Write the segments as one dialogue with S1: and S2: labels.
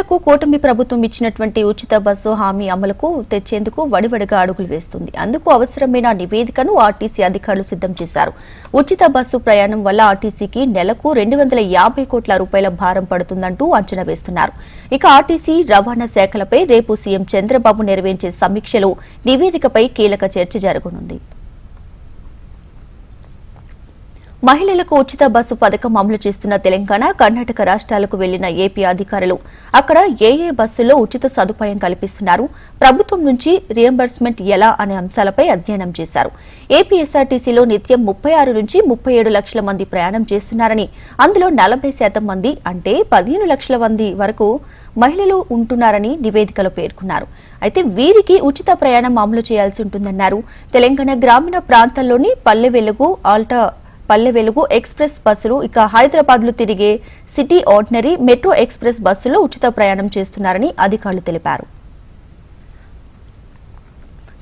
S1: మహిళలకు కూటమి ప్రభుత్వం ఇచ్చినటువంటి ఉచిత బస్సు హామీ అమలుకు తెచ్చేందుకు వడివడిగా అడుగులు వేస్తుంది. అందుకు అవసరమైన నివేదికను ఆర్టీసీ అధికారులు సిద్ధం చేశారు. ఉచిత బస్సు ప్రయాణం వల్ల ఆర్టీసీకి నెలకు రెండు వందల యాభై కోట్ల రూపాయల భారం పడుతుందంటూ అంచనా వేస్తున్నారు. ఇక ఆర్టీసీ రవాణా శాఖలపై రేపు సీఎం చంద్రబాబు నిర్వహించే సమీక్షలో నివేదికపై కీలక చర్చ జరగనుంది. మహిళలకు ఉచిత బస్సు పథకం అమలు చేస్తున్న తెలంగాణ కర్ణాటక రాష్ట్రాలకు వెళ్ళిన ఏపీ అధికారులు అక్కడ ఏ ఏ బస్సుల్లో ఉచిత సదుపాయం కల్పిస్తున్నారు. ప్రభుత్వం నుంచి రియంబర్స్మెంట్ ఎలా అనే అంశాలపై అధ్యయనం చేశారు. ఏపీఎస్ఆర్టీసీలో నిత్యం ముప్పై ఆరు నుంచి ముప్పై ఏడు లక్షల మంది ప్రయాణం చేస్తున్నారని అందులో నలభై శాతం మంది అంటే పదిహేను లక్షల మంది వరకు మహిళలు ఉంటున్నారని నివేదికలో పేర్కొన్నారు. అయితే వీరికి ఉచిత ప్రయాణం అమలు చేయాల్సి ఉంటుందన్నారు. తెలంగాణ గ్రామీణ ప్రాంతాల్లోని పల్లె వెలుగు ఆల్టా పల్లె వెలుగు ఎక్స్ప్రెస్ బస్సులు ఇక హైదరాబాద్లో తిరిగే సిటీ ఆర్డినరీ మెట్రో ఎక్స్ప్రెస్ బస్సులో ఉచిత ప్రయాణం చేస్తున్నారని అధికారులు తెలిపారు.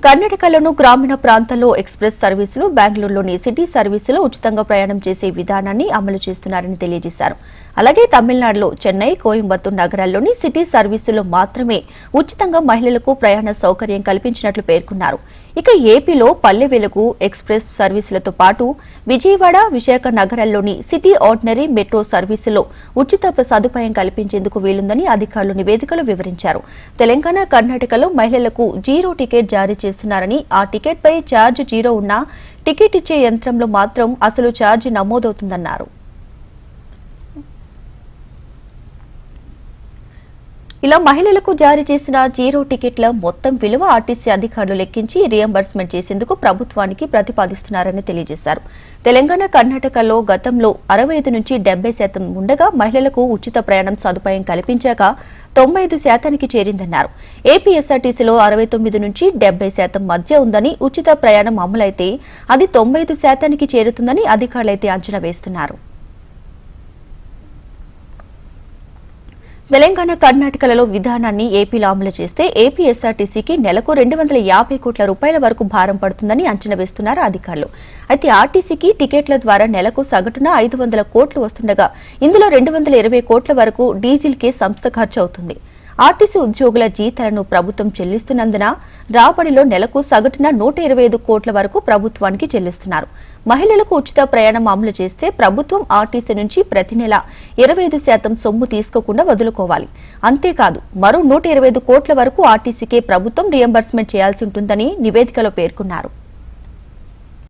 S1: కర్ణాటకలోను గ్రామీణ ప్రాంతాల్లో ఎక్స్ప్రెస్ సర్వీసులు బెంగళూరులోని సిటీ సర్వీసులో ఉచితంగా ప్రయాణం చేసే విధానాన్ని అమలు చేస్తున్నారని తెలియజేశారు. అలాగే తమిళనాడులో చెన్నై కోయంబత్తూర్ నగరాల్లోని సిటీ సర్వీసుల్లో మాత్రమే ఉచితంగా మహిళలకు ప్రయాణ సౌకర్యం కల్పించినట్లు పేర్కొన్నారు. ఇక ఏపీలో పల్లె వెలుగు ఎక్స్ప్రెస్ సర్వీసులతో పాటు విజయవాడ విశాఖ నగరాల్లోని సిటీ ఆర్డినరీ మెట్రో సర్వీసులో ఉచిత సదుపాయం కల్పించేందుకు వీలుందని అధికారులు నివేదికలో వివరించారు. తెలంగాణ కర్ణాటకలో మహిళలకు జీరో టికెట్ జారీ చేస్తున్నారని ఆ టికెట్పై ఛార్జ్ జీరో ఉన్నా టికెట్ ఇచ్చే యంత్రంలో మాత్రం అసలు ఛార్జ్ నమోదవుతుందన్నారు. ఇలా మహిళలకు జారీ చేసిన జీరో టికెట్ల మొత్తం విలువ ఆర్టీసీ అధికారులు లెక్కించి రియంబర్స్మెంట్ చేసేందుకు ప్రభుత్వానికి ప్రతిపాదిస్తున్నారని తెలియజేశారు. తెలంగాణ కర్ణాటకలో గతంలో అరవై ఐదు నుంచి డెబ్బై శాతం ఉండగా మహిళలకు ఉచిత ప్రయాణం సదుపాయం కల్పించాక తొంభై ఐదు శాతానికి చేరిందన్నారు. ఏపీఎస్ఆర్టీసీలో అరవై తొమ్మిది నుంచి డెబ్బై శాతం మధ్య ఉందని ఉచిత ప్రయాణం అమలైతే అది తొంభై ఐదు శాతానికి చేరుతుందని అధికారులైతే అంచనా వేస్తున్నారు. తెలంగాణ కర్ణాటకలలో విధానాన్ని ఏపీలో అమలు చేస్తే ఏపీ ఎస్ఆర్టీసీకి నెలకు రెండు వందల యాభై కోట్ల రూపాయల వరకు భారం పడుతుందని అంచనా వేస్తున్నారు అధికారులు. అయితే ఆర్టీసీకి టికెట్ల ద్వారా నెలకు సగటున ఐదు వందల కోట్లు వస్తుండగా ఇందులో రెండు వందల ఇరవై కోట్ల వరకు డీజిల్కే సంస్థ ఖర్చు అవుతుంది. ఆర్టీసీ ఉద్యోగుల జీతాలను ప్రభుత్వం చెల్లిస్తున్నందున రాబడిలో నెలకు సగటున నూట ఇరవై ఐదు కోట్ల వరకు ప్రభుత్వానికి చెల్లిస్తున్నారు. మహిళలకు ఉచిత ప్రయాణం అమలు చేస్తే ప్రభుత్వం ఆర్టీసీ నుంచి ప్రతి నెల ఇరవై ఐదు శాతం సొమ్ము తీసుకోకుండా వదులుకోవాలి. అంతేకాదు మరో నూట ఇరవై ఐదు కోట్ల వరకు ఆర్టీసీకే ప్రభుత్వం రియంబర్స్మెంట్ చేయాల్సి ఉంటుందని నివేదికలో పేర్కొన్నారు.